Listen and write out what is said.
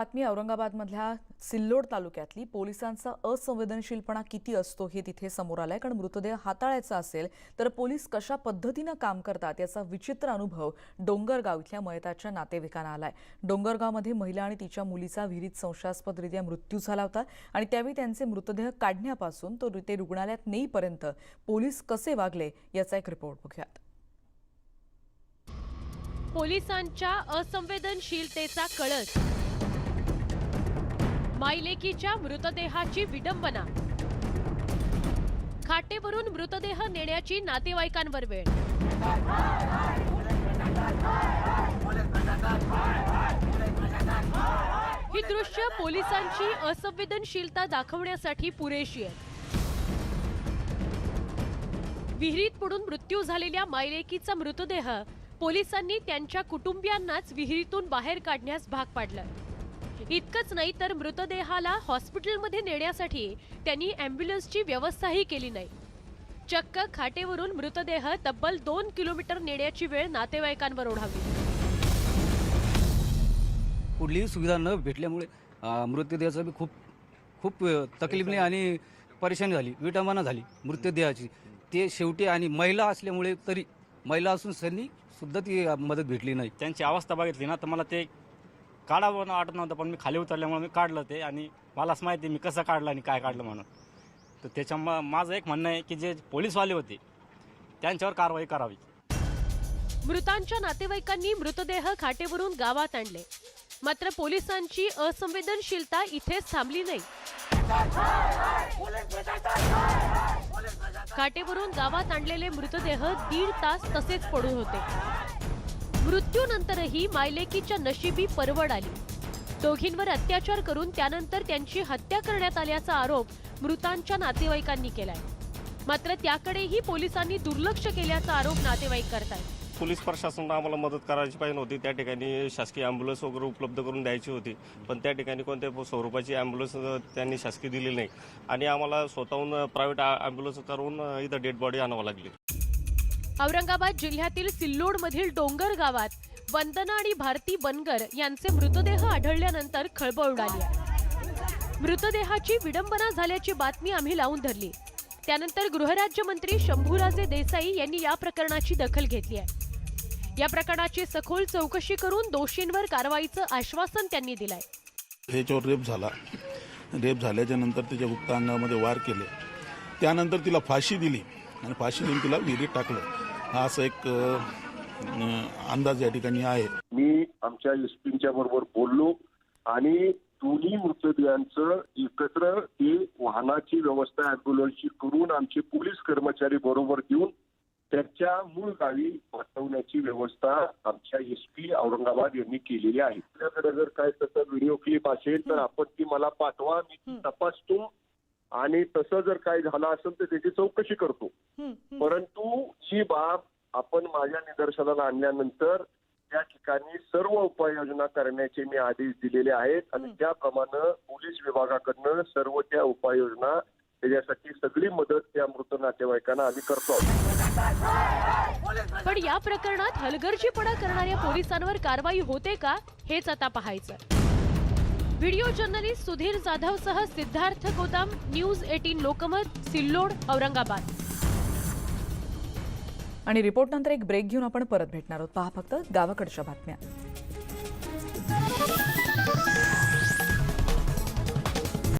बातमी औरंगाबादमधल्या सिल्लोड तालुक्यातली पोलिसांचा असंवेदनशीलपणा किती असतो हे तिथे समोर आलाय. कारण मृतदेह हाताळायचा असेल तर पोलीस कशा पद्धतीनं काम करतात याचा विचित्र अनुभव डोंगरगाव इथल्या मयताच्या नातेवाईकांना आलाय. डोंगरगावमध्ये महिला आणि तिच्या मुलीचा विहिरीत संशयास्पदरित्या मृत्यू झाला होता आणि त्यावेळी त्यांचे मृतदेह काढण्यापासून तो ते रुग्णालयात नेईपर्यंत पोलीस कसे वागले याचा एक रिपोर्ट बघूयात. पोलिसांच्या असंवेदनशीलतेचा कळस मायलेकीच्या मृतदेहाची विडंबना. खाटेवरून मृतदेह नेण्याची नातेवाईकांवर वेळ. ही दृश्य पोलिसांची असंवेदनशीलता दाखवण्यासाठी पुरेशी आहेत विहिरीत पडून मृत्यू झालेल्या मायलेकीचा मृतदेह पोलिसांनी त्यांच्या कुटुंबियांनाच विहिरीतून बाहेर काढण्यास भाग पाडलं. इतकंच नाही तर मृतदेहाला हॉस्पिटलमध्ये नेण्यासाठी त्यांनी अँब्युलन्सची व्यवस्थाही केली नाही. चक्क खाटेवरून मृतदेह तब्बल दोन किलोमीटर नेण्याची वेळ नातेवाईकांवर ओढावली कुठलीही सुविधा न भेटल्यामुळे मृतदेहाचं बी खूप खूप तकलीफने आणि परेशानी झाली विटंबना झाली मृतदेहाची. ते शेवटी आणि महिला असल्यामुळे तरी महिला असून सनी सुद्धा ती मदत भेटली नाही. त्यांची अवस्था बघितली ना तर मला ते काढावं वाटत नव्हतं पण मी खाली उतरल्यामुळे मी काढलं ते आणि मलाच माहिती आहे मी कसं काढलं आणि काय काढलं म्हणून. तर त्याच्या माझं एक म्हणणं आहे की जे पोलीसवाले होते त्यांच्यावर कारवाई करावी. मृतांच्या नातेवाईकांनी मृतदेह खाटेवरून गावात आणले. मात्र पोलिसांची असंवेदनशीलता इथेच थांबली नाही. खाटेवरून गावात आणलेले मृतदेह दीड तास तसेच पडून होते. मृत्यूनंतरही मायलेकीच्या नशिबी परवड आली. दोघींवर अत्याचार करून त्यानंतर त्यांची हत्या करण्यात आल्याचा आरोप मृतांच्या नातेवाईकांनी केलाय. मात्र त्याकडेही पोलिसांनी दुर्लक्ष केल्याचा आरोप नातेवाईक करतायत. पोलीस प्रशासनाला आम्हाला मदत करायची पाहिजे होती त्या ठिकाणी शासकीय ॲम्ब्युलन्स वगैरे उपलब्ध करून द्यायची होती. पण त्या ठिकाणी कोणत्या स्वरूपाची ॲम्ब्युलन्स त्यांनी शासकीय दिली नाही. आणि आम्हाला स्वतःहून प्रायव्हेट ॲम्ब्युलन्स करून इथं डेड बॉडी आणावं लागली. औरंगाबाद जिल्ह्यातील सिल्लोडमधील डोंगर गावात वंदना आणि भारती बनगर यांचे मृतदेह आढळल्यानंतर खळबळ उडाली. आहे मृतदेहाची विडंबना झाल्याची बातमी आम्ही लावून धरली. त्यानंतर गृहराज्यमंत्री शंभूराजे देसाई यांनी या प्रकरणाची दखल घेतली आहे. या प्रकरणाची सखोल चौकशी करून दोषींवर कारवाईचं आश्वासन त्यांनी दिलंय. ह्याच्यावर रेप झाला. रेप झाल्याच्यानंतर तिच्या गुप्त अंगामध्ये वार केले. त्यानंतर तिला फाशी दिली आणि फाशी देऊन तिला विहिरीत टाकलं. हा असा एक अंदाज या ठिकाणी आहे. मी आमच्या एसपींच्या बरोबर बोललो आणि दोन्ही मृतदेहांचं एकत्र ते वाहनाची व्यवस्था अँब्युलन्सची करून आमचे पोलीस कर्मचारी बरोबर घेऊन त्याच्या मूळ गावी पाठवण्याची व्यवस्था आमच्या एसपी औरंगाबाद यांनी केलेली आहे. आपल्याकडे जर काय तसं व्हिडिओ क्लिप असेल तर आपण ती मला पाठवा मी तपासतो. आणि तसं जर काय झालं असेल तर त्याची चौकशी करतो. परंतु ही बाब आपण माझ्या निदर्शनाला आणल्यानंतर त्या ठिकाणी सर्व उपाययोजना करण्याचे मी आदेश दिलेले आहेत आणि त्याप्रमाणे पोलीस विभागाकडनं सर्व त्या उपाययोजना त्याच्यासाठी सगळी मदत त्या मृत नातेवाईकांना आम्ही करतो पण या प्रकरणात हलगर्जीपणा करणाऱ्या पोलिसांवर कारवाई होते का हेच आता पाहायचं व्हिडिओ जर्नलिस्ट सुधीर जाधवसह सिद्धार्थ गोदाम न्यूज एटीन लोकमत सिल्लोड औरंगाबाद. आणि रिपोर्ट नंतर एक ब्रेक घेऊन आपण परत भेटणार आहोत. पहा फक्त गावाकडच्या बातम्या.